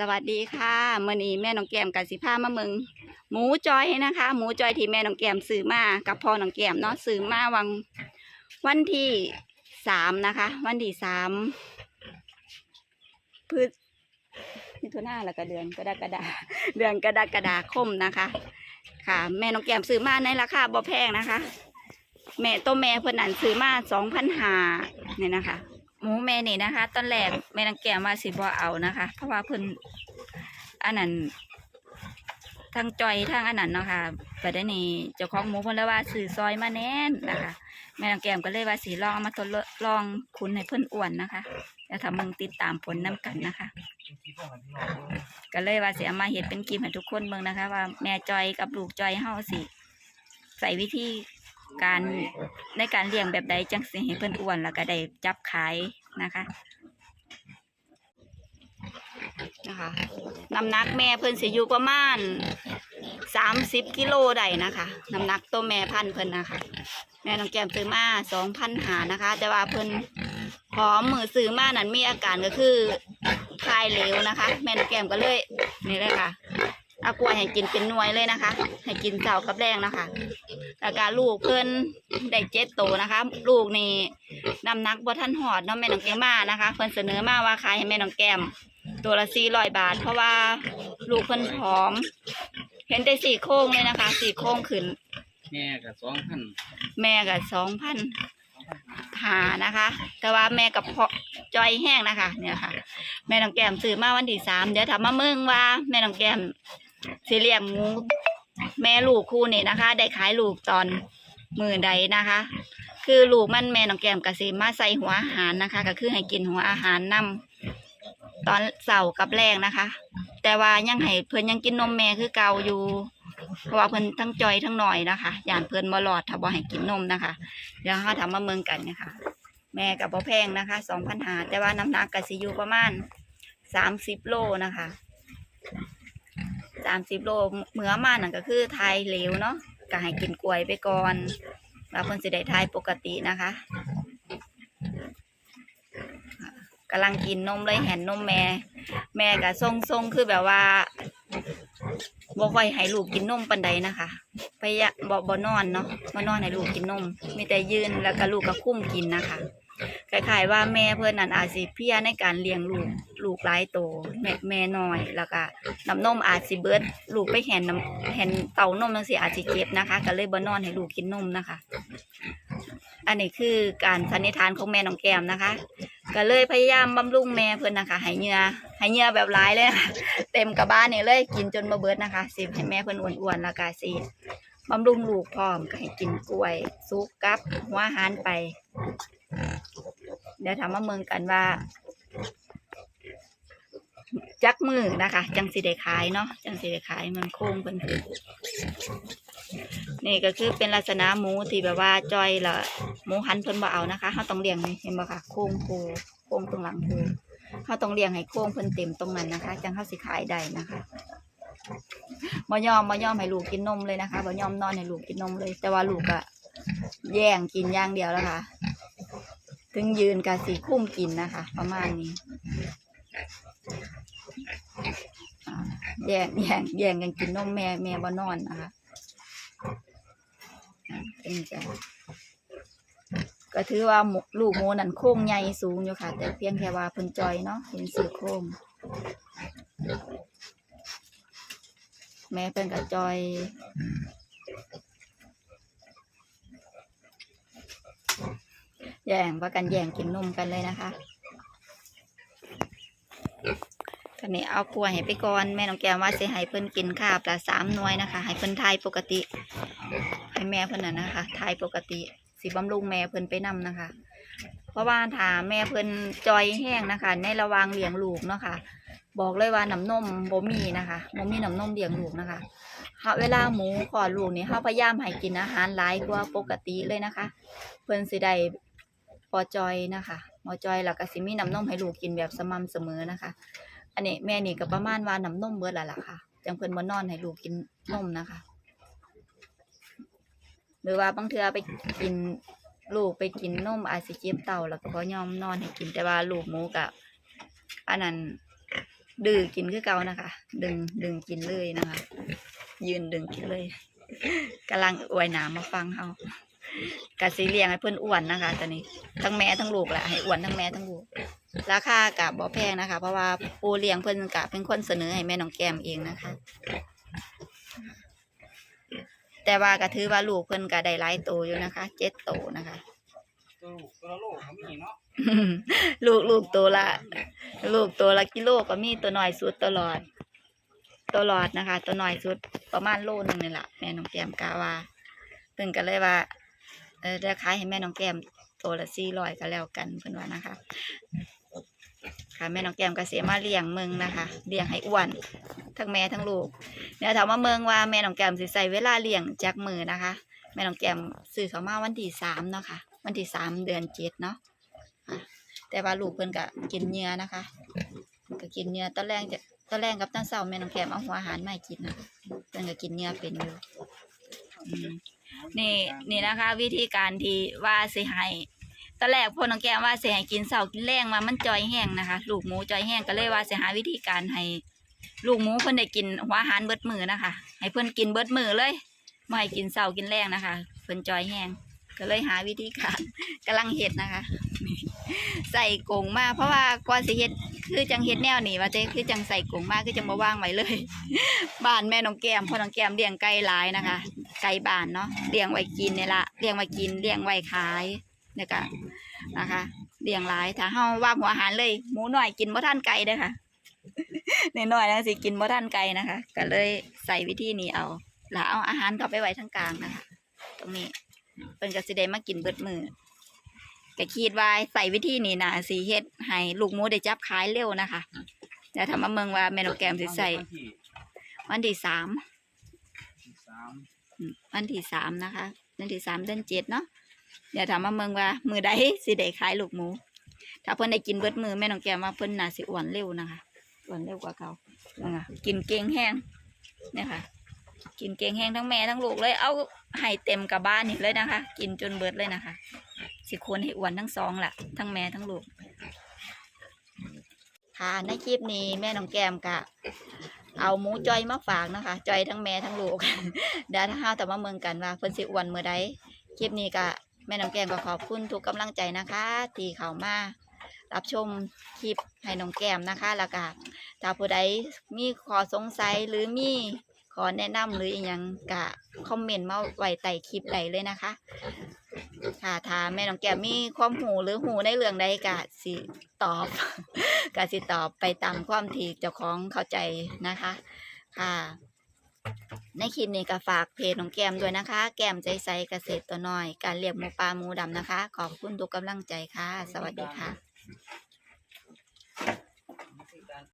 สวัสดีค่ะเมื่อนี้แม่น้องแก้มกับสิพามาเมืองหมูจอยนะคะ หมูจอยที่แม่น้องแก้มซื้อมากับพ่อน้องแก้มเนาะซื้อมาวังวันที่สามนะคะ วันที่สามพฤศมิถุนาแล้วก็เดือนกระดากฎาเดือนกระดากฎาคมนะคะ ค่ะ แม่น้องแก้มซื้อมาในราคาบ่แพงนะคะ แม่ตัวแม่เพิ่นนั่นซื้อมาสองพันหาเนี่ยนะคะ มูแม่นี่นะคะ ตอนแรกแม่นางแก้วมาสิบ่เอานะคะ เพราะว่าเพิ่นอันนั้นทางจอยทางอันนั้นเนาะค่ะแต่ได้นี่เจ้าของหมูเพิ่นเลยว่าซื้อซอยมาแน่นนะคะ แม่นางแก้มก็เลยว่าสิลองเอามาทดลองคุณให้เพิ่นอ้วนนะคะแล้วถ้ามึงติดตามผลน้กันนะคะ ก็เลยว่าเสิเอามาเฮ็ดเป็นคลิปให้ทุกคนเบิ่งนะคะ ว่าแม่จอยกับลูกจอยเฮาสิ ใส่วิธี การในการเลี้ยงแบบใดจังสิให้เพิ่นอ้วนแล้วก็ได้จับขายนะคะนะคะน้ำหนักแม่เพิ่นสิอยู่ประมาณสามสิบกิโลได้นะคะน้ำหนักตัวแม่พันเพิ่นนะคะ แม่น้องแก้มซื้อมาสองพันหานะคะ แต่ว่าเพิ่นพร้อมมือซื้อมานั้นมีอาการก็คือคายเหลวนะคะ แม่น้องแก้มก็เลยนี่เลยค่ะ เอากล้วยให้กินเป็นหน่วยเลยนะคะ ให้กินเจ้ากับแรงนะคะแล้วก็ลูกเพิ่นได้เจ็ดโตวนะคะ ลูกนี่น้ำหนักบ่ทันหอดเนาะแม่น้องแก้มมานะคะ เพิ่นเสนอมาว่าขายให้แม่น้องแก้ม ตัวละสี่ร้อยบาท เพราะว่าลูกเพิ่นผอม เห็นแต่สี่โค้งเลยนะคะสี่โค้งขึ้น แม่กับสองพันแม่กับสองพันหานะคะ แต่ว่าแม่กับพอจอยแห้งนะคะ เนี่ยค่ะ แม่น้องแก้มซื้อมาวันที่สามเดี๋ยวถามมาเมืองว่า แม่น้องแก้ม สิเลี้ยงหมูแม่ลูกคู่นี่นะคะ ได้ขายลูกตอนมือใดนะคะ คือลูกมันแม่น้องแก้มกสิมาใส่หัวอาหารนะคะ ก็คือให้กินหัวอาหารนำตอนเสาร์กับแรงนะคะ แต่ว่ายังให้เพิ่นยังกินนมแม่คือเก่าอยู่เพราะว่าเพิ่นทั้งจอยทั้งหน่อยนะคะย่านเพิ่นบ่รอดถ้าบ่ให้กินนมนะคะ เดี๋ยวเราทำมาเมืองกันนะคะ แม่กับบ่แพงนะคะสองพันหาแต่ว่าน้ำหนักก็สิอยู่ประมาณสามสิบโลนะคะ สามสิบโลเมื่อมานั่นก็คือทายเหลวเนาะก็ให้กินกล้วยไปก่อนแล้วเพิ่นสิได้ทายปกตินะคะกำลังกินนมเลยแห่นนมแม่ แม่ก็ทรงทรงคือแบบว่าบ่ค่อยให้ลูกกินนมปันใดนะคะพยายามบ่บ่นอนเนาะบ่นอนให้ลูกกินนมมีแต่ยืนแล้วก็ลูกก็คุ้มกินนะคะ คล้ายๆว่าแม่เพิ่นนั่นอาจสิเพลียในการเลี้ยงลูกลูกหลายโตแม่แม่น้อยแล้วก็น้ำนมอาจสิเบิดลูกไปแห่นน้ำแห่นเต้านมจังซี่อาจสิเจ็บนะคะ ก็เลยบ่นอนให้ลูกกินนมนะคะ อันนี้คือการสันนิษฐานของแม่น้องแก้มนะคะ ก็เลยพยายามบำรุงแม่เพิ่นนะคะให้เหงื่อให้เหงื่อแบบหลายเลยนะคะเต็มกระบ้านนี่เลยกินจนมาเบิดนะคะสิให้แม่เพิ่นอ้วนๆแล้วก็สิบำรุงลูกพร้อมก็ให้กินกล้วยซุปกับหัวอาหารไปเดี๋ยวถามมาเมืองกันว่า จักมือนะคะ จังสิได้ขายเนาะจังสิได้ขายมันโค้งเพิ่นคือนี่ก็คือเป็นลักษณะหมูที่แบบว่าจอยละหมูหันเพิ่นบ่เอานะคะเฮาต้องเลี้ยงนี่เห็นบ่ค่ะโค้งภูโค้งตรงหลังภูเฮาต้องเลี้ยงให้โค้งเพิ่นเต็มตรงนั้นนะคะ จังเฮาสิขายได้นะคะบ่ยอมบ่ยอมให้ลูกกินนมเลยนะคะบ่ยอมนอนให้ลูกกินนมเลย แต่ว่าลูกอะแย่งกินอย่างเดียวแล้วค่ะ ถึงยืนกับสีคุ้มกินนะคะ ประมาณนี้แย่งแย่งแย่งกันกินนมแม่แม่บ่นอนนะคะอ่าเป็นจ้ก็ถือว่าลูกโมนั่นโค้งใหญ่สูงอยู่ค่ะ แต่เพียงแค่ว่าเพิ่นจอยเนาะเห็นสื่อโค้งแม่เพิ่นกับจอย แย่งว่ากันแย่งกินนมกันเลยนะคะตอนนี้เอากล้วยให้ไปก่อนแม่น้องแก้วว่าสิให้เพิ่นกินข้าวปลาสามน่วยนะคะให้เพิ่นทายปกติ ให้แม่เพิ่นน่ะนะคะทายปกติสิบำรุงแม่เพิ่นไปนำนะคะ เพราะว่าถ้าแม่เพิ่นจอยแห้งนะคะ ในระว่างเลี้ยงลูกเนาะค่ะบอกเลยว่าน้ำนมบ่มีนะคะบ่มีน้ำนมเลี้ยงลูกนะคะเฮาเวลาหมูคลอดลูกนี่เฮาพยายามให้กินอาหารหลายกว่าปกติเลยนะคะ เพิ่นสิได้ พอจอยนะคะหมอจอยแล้วก็สิมีน้ำนมให้ลูกกินแบบสม่ำเสมอนะคะ อันนี้แม่นี่ก็ประมาณว่าน้ำนมเบิดแล้วล่ะค่ะจังเพิ่นบ่นอนให้ลูกกินนมนะคะ หรือว่าบางเทื่อไปกินลูกไปกินนมอาจสิเจ็บเต่าแล้วก็บ่ยอมนอนให้กินแต่ว่าลูกหมูกับอันนั้นดื้อกินคือเก่านะคะ ดึงดึงกินเลยนะคะ ยืนดึงกินเลยกำลังอวยหนามมาฟังเฮา กะสีเลี้ยงให้เพิ่นอ้วนนะคะ ตอนนี้ทั้งแม่ทั้งลูกแหละให้อ้วนทั้งแม่ทั้งลูกราคากะบ่แพงนะคะ เพราะว่าปูเลี้ยงเพิ่นกะเป็นคนเสนอให้แม่น้องแก้มเองนะคะ แต่ว่าก็ถือว่าลูกเพิ่นก็ได้หลายโตอยู่นะคะเจ็ดโตนะคะตัวลูกตัวละโลเขามีเนาะลูกลูกตัวละ ลูกตัวละกิโลก็มีตัวน้อยสุดตลอดตัวหลอดนะคะ ตัวน้อยสุดประมาณโลหนึงนี่แหละแม่น้องแก้มกาว่าเพิ่นก็เลยว่า เออจะขายให้แม่น้องแก้มตัวละสี่ร้อยก็แล้วกันเพิ่นว่านะคะ ค่ะแม่น้องแก้มก็เสียมาเลี้ยงเมืองนะคะเลี้ยงให้อ้วนทั้งแม่ทั้งลูกเดี๋ยวถามว่าเมืองว่าแม่น้องแก้มสิใส่เวลาเลี้ยงจากมือนะคะ แม่น้องแก้มซื้อเขามาวันที่สามเนาะค่ะ วันที่สามเดือนเจ็ดเนาะแต่ว่าลูกเพิ่นก็กินเนื้อนะคะก็กินเนื้อตอนแรกจะตอนแรกกับตอนเช้าแม่น้องแก้มเอาหัวอาหารมาให้กินนะเพิ่นก็กินเนื้อเป็นอยู่อืม นี่นี่นะคะ วิธีการที่ว่าสิให้ตอนแรกพ่อน้องแก้มว่าสิให้กินเช้ากินแรงมามันจอยแห้งนะคะ ลูกหมูจอยแห้งก็เลยว่าสิหาวิธีการให้ลูกหมูเพิ่นได้กินหัวอาหารเบิดมือนะคะ ให้เพิ่นกินเบิดมือเลยไม่ให้กินเช้ากินแรงนะคะ เพิ่นจอยแห้งก็เลยหาวิธีการกำลังเฮ็ดนะคะ ใส่กงมาเพราะว่าก่อนสิเฮ็ดคือจังเฮ็ดแนวนี้ว่าเจ๊คือจังใส่กงมาคือจังบ่ว่างไว้เลย บ้านแม่น้องแก้มพ่อน้องแก้มเลี้ยงไก่หลายนะคะ ไก่บ้านเนาะเลี้ยงไว้กินเนี่ยละเลี้ยงไว้กินเลี้ยงไว้ขายเนี่ยก็นะคะเลี้ยงหลายถ้าเฮาว่างหัวอาหารเลย หมูน้อยกินบ่ทันไก่เด้อค่ะน้อยๆนะสิกินบ่ทันไก่นะคะ ก็เลยใส่วิธีนี้เอาแล้วเอาอาหารเข้าไปไว้ทางกลางนะคะ ตรงนี้เพิ่นก็สิได้มากินเบิดมือก็คิดว่าใส่วิธีนี้นะสิเฮ็ดให้ลูกหมูได้จับขายเร็วนะคะแต่ถ้ามาเมืองว่าแม่นกแกมสิใส่วันที่วันที่สามสามอืม วันที่สามนะคะวันที่สามเดือนเจ็ดเนาะเดี๋ยวถามมาเมืองว่า มือใดสิได้ขายลูกหมู ถ้าเพิ่นได้กินเบิดมือแม่น้องแกมว่าเพิ่นน่าสิอ้วนเร็วนะคะอ้วนเร็วกว่าเขานะคะกินเกงแห้งเนี่ยค่ะ กินเกงแห้งทั้งแม่ทั้งลูกเลย เอาให้เต็มกับบ้านนี่เลยนะคะ กินจนเบิดเลยนะคะ สิควรให้อ้วนทั้งสองแหละทั้งแม่ทั้งลูกค่ะในคลิปนี้แม่น้องแก้มกะ เอาหมูจอยมาฝากนะคะจอยทั้งแม่ทั้งลูกเดี๋ยวถ้าเฮาแต่มาเมืองกันว่าเพิ่นสิอ้วนเมื่อใดคลิปนี้ก็แม่น้องแก้มก็ขอบคุณทุกกำลังใจนะคะที่เข้ามารับชมคลิปให้น้องแก้มนะคะ แล้วก็ถ้าผู้ใดมีข้อสงสัยหรือมีขอแนะนำหรืออีหยังก็คอมเมนต์มาไว้ใต้คลิปใดเลยนะคะ ค่ะถ้าแม่น้องแก้มมีความหูหรือหูในเรื่องใดกะสิตอบ กะสิตอบไปตามความที่เจ้าของเข้าใจนะคะ ค่ะ ในคลิปนี้ก็ฝากเพจของแก้มด้วยนะคะ แก้มใจใสเกษตรตัวน้อย การเลี้ยงหมูปลาหมูดำนะคะ ขอบคุณทุกกำลังใจค่ะ สวัสดีค่ะ